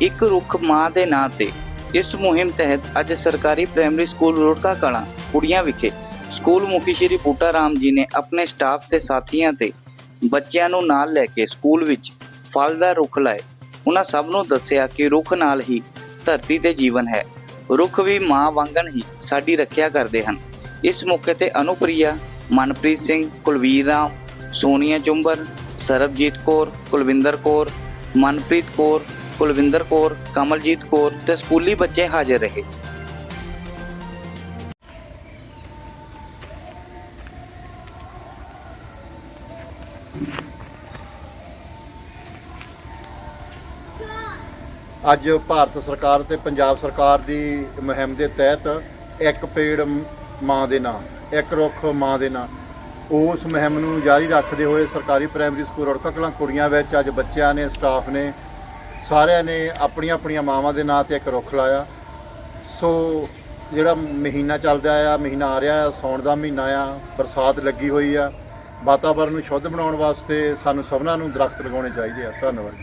ਇੱਕ ਰੁੱਖ ਮਾਂ ਦੇ ਨਾਂ ਤੇ। ਇਸ ਮੁਹਿੰਮ ਤਹਿਤ ਅੱਜ ਸਰਕਾਰੀ ਪ੍ਰਾਇਮਰੀ ਸਕੂਲ ਰੋੜਕਾ ਕਲਾਂ, ਕੁੜੀਆਂ ਵਿਖੇ ਸਕੂਲ ਮੁਖੀ ਸ਼੍ਰੀ ਬੂਟਾ ਰਾਮ ਜੀ ਨੇ ਆਪਣੇ ਸਟਾਫ ਤੇ ਸਾਥੀਆਂ ਤੇ ਬੱਚਿਆਂ ਨੂੰ ਨਾਲ ਲੈ ਕੇ ਸਕੂਲ ਵਿੱਚ ਫਲ ਦਾ ਰੁੱਖ ਲਾਏ। ਉਹਨਾਂ ਸਭ ਨੂੰ ਦੱਸਿਆ ਕਿ ਰੁੱਖ ਨਾਲ ਹੀ ਧਰਤੀ ਤੇ ਜੀਵਨ ਹੈ। ਰੁੱਖ ਵੀ ਮਾਂ ਵਾਂਗਣ ਹੀ ਸਾਡੀ ਰੱਖਿਆ ਕਰਦੇ ਹਨ। ਇਸ ਮੌਕੇ ਤੇ ਅਨੁਪ੍ਰਿਆ, ਮਨਪ੍ਰੀਤ ਸਿੰਘ, ਕੁਲਵੀਰ ਰਾਮ, ਸੋਨੀਆ ਚੁੰਬਰ, ਸਰਬਜੀਤ ਕੌਰ, ਕੁਲਵਿੰਦਰ ਕੌਰ, ਮਨਪ੍ਰੀਤ ਕੌਰ ਕੁਲਵਿੰਦਰ ਕੌਰ, ਕਮਲਜੀਤ ਕੌਰ ਤੇ ਸਕੂਲੀ ਬੱਚੇ ਹਾਜ਼ਰ ਰਹੇ। ਅੱਜ ਭਾਰਤ ਸਰਕਾਰ ਤੇ ਪੰਜਾਬ ਸਰਕਾਰ ਦੀ ਮੁਹਿੰਮ ਦੇ ਤਹਿਤ ਇੱਕ ਪੇੜ ਮਾਂ ਦੇ ਨਾਂ, ਇੱਕ ਰੁੱਖ ਮਾਂ ਦੇ ਨਾਂ। ਉਸ ਮੁਹਿੰਮ ਨੂੰ ਜਾਰੀ ਰੱਖਦੇ ਹੋਏ ਸਰਕਾਰੀ ਪ੍ਰਾਇਮਰੀ ਸਕੂਲ ਰੜਕਾ ਕਲਾਂ ਕੁੜੀਆਂ ਵਿੱਚ ਅੱਜ ਬੱਚਿਆਂ ਨੇ, ਸਟਾਫ ਨੇ ਸਾਰਿਆਂ ਨੇ ਆਪਣੀਆਂ ਆਪਣੀਆਂ ਮਾਵਾਂ ਦੇ ਨਾਂ ਤੇ ਇੱਕ ਰੁੱਖ ਲਾਇਆ। ਸੋ ਜਿਹੜਾ ਮਹੀਨਾ ਚੱਲਦਾ ਆ, ਮਹੀਨਾ ਆ ਰਿਹਾ ਆ, ਸੌਣ ਦਾ ਮਹੀਨਾ ਆ, ਬਰਸਾਤ ਲੱਗੀ ਹੋਈ ਆ। ਵਾਤਾਵਰਨ ਨੂੰ ਸ਼ੁੱਧ ਬਣਾਉਣ ਵਾਸਤੇ ਸਾਨੂੰ ਸਭਨਾਂ ਨੂੰ ਦਰਖਤ ਲਗਾਉਣੇ ਚਾਹੀਦੇ ਆ। ਧੰਨਵਾਦ